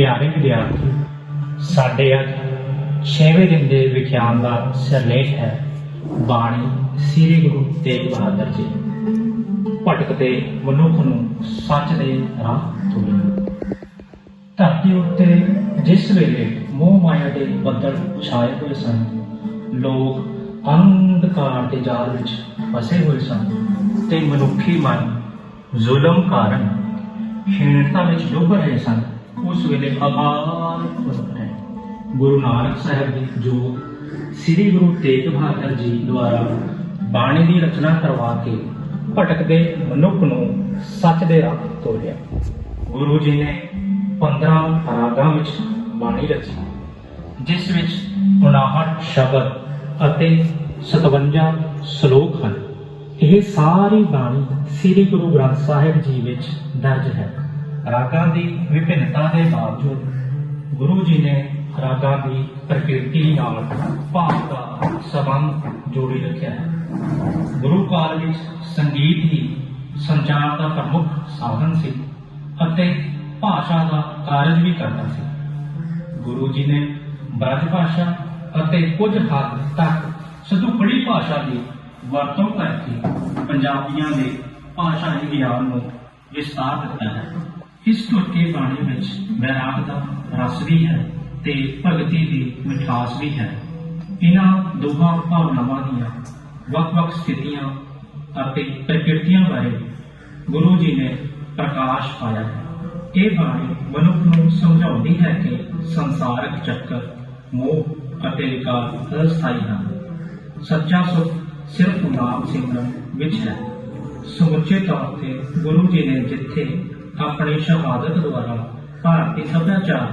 ਪਿਆਰੇ ਵਿਦਿਆਰਥੀ, ਸਾਡੇ ਅੱਜ 6ਵੇਂ ਦਿਨ ਦੇ ਵਿਖਿਆਨ ਦਾ ਸਿਰਲੇਖ ਹੈ ਬਾਣੀ ਸ੍ਰੀ ਗੁਰੂ ਤੇਗ ਬਹਾਦਰ ਜੀ। ਭਟਕਦੇ ਮਨੁੱਖ ਨੂੰ ਸੱਚ ਦੇ ਰਾਹ ਤੁਰੇ ਧਰਤੀ ਉੱਤੇ ਜਿਸ ਵੇਲੇ ਮੋਹ ਮਾਇਆ ਦੇ ਬੱਦਲ ਛਾਏ ਹੋਏ ਸਨ, ਲੋਕ ਅੰਧਕਾਰ ਦੇ ਜਾਲ ਵਿੱਚ ਫਸੇ ਹੋਏ ਸਨ ਤੇ ਮਨੁੱਖੀ ਮਨ ਜ਼ੁਲਮ ਕਾਰਨ ਹੀਣਤਾ ਵਿੱਚ ਡੁੱਬ ਰਹੇ ਸਨ। ਉਸ ਵੇਲੇ ਅਕਾਲ ਪੁਰਖ ਹੈ। ਗੁਰੂ ਨਾਨਕ ਸਾਹਿਬ ਜੀ ਜੋ ਸ੍ਰੀ ਗੁਰੂ ਤੇਗ ਬਹਾਦਰ ਜੀ ਦੁਆਰਾ ਬਾਣੀ ਦੀ ਰਚਨਾ ਕਰਵਾ ਕੇ ਭਟਕਦੇ ਮਨੁੱਖ ਨੂੰ ਸੱਚ ਦੇ ਰਾਹ ਤੋਰਿਆ ਗੁਰੂ ਜੀ ਨੇ 15 ਰਾਗਾਂ ਵਿੱਚ ਬਾਣੀ ਰਚੀ, ਜਿਸ ਵਿੱਚ 59 ਸ਼ਬਦ ਅਤੇ 57 ਸ਼ਲੋਕ ਹਨ। ਇਹ ਸਾਰੀ ਬਾਣੀ ਸ੍ਰੀ ਗੁਰੂ ਗ੍ਰੰਥ ਸਾਹਿਬ ਜੀ ਵਿੱਚ ਦਰਜ ਹੈ। ਰਾਗਾਂ ਦੀ ਵਿਭਿੰਨਤਾ ਦੇ ਬਾਵਜੂਦ ਗੁਰੂ ਜੀ ਨੇ ਰਾਗਾਂ ਦੀ ਪ੍ਰਕਿਰਤੀ ਨਾਲ ਭਾਵ ਦਾ ਸਬੰਧ ਜੋੜੀ ਰੱਖਿਆ ਹੈ। ਗੁਰੂ ਕਾਲ ਵਿੱਚ ਸੰਗੀਤ ਹੀ ਸੰਚਾਰ ਦਾ ਪ੍ਰਮੁੱਖ ਸਾਧਨ ਸੀ ਅਤੇ ਭਾਸ਼ਾ ਦਾ ਕਾਰਜ ਵੀ ਕਰਦਾ ਸੀ। ਗੁਰੂ ਜੀ ਨੇ ਬ੍ਰਜ ਭਾਸ਼ਾ ਅਤੇ ਕੁਝ ਹੱਦ ਤੱਕ ਸਦੁਕੜੀ ਭਾਸ਼ਾ ਦੀ ਵਰਤੋਂ ਕਰਕੇ ਪੰਜਾਬੀਆਂ ਦੇ ਭਾਸ਼ਾਈ ਗਿਆਨ ਨੂੰ ਵਿਸਤਾਰ ਦਿੱਤਾ ਹੈ। ਇਸ ਟੁੱਟੇ ਬਾਣੀ ਵਿੱਚ ਵੈਰਾਗ ਦਾ ਰਸ ਵੀ ਹੈ ਤੇ ਭਗਤੀ ਦੀ ਮਿਠਾਸ ਵੀ ਹੈ। ਇਹਨਾਂ ਦੋਹਾਂ ਭਾਵਨਾਵਾਂ ਦੀਆਂ ਵੱਖ-ਵੱਖ ਸਥਿਤੀਆਂ ਅਤੇ ਪ੍ਰਕਿਰਤੀਆਂ ਬਾਰੇ ਗੁਰੂ ਜੀ ਨੇ ਪ੍ਰਕਾਸ਼ ਪਾਇਆ ਇਹ ਬਾਣੀ ਮਨੁੱਖ ਨੂੰ ਸਮਝਾਉਂਦੀ ਹੈ ਕਿ ਸੰਸਾਰਕ ਚੱਕਰ, ਮੋਹ ਅਤੇ ਵਿਕਾਰ ਅਸਥਾਈ ਹਨ। ਸੱਚਾ ਸੁਖ ਸਿਰਫ ਨਾਮ ਸਿਮਰਨ ਵਿੱਚ ਹੈ। ਸਮੁੱਚੇ ਤੌਰ ਤੇ ਗੁਰੂ ਜੀ ਨੇ ਜਿੱਥੇ ਆਪਣੀ ਸ਼ਹਾਦਤ ਦੁਆਰਾ ਭਾਰਤੀ ਸੱਭਿਆਚਾਰ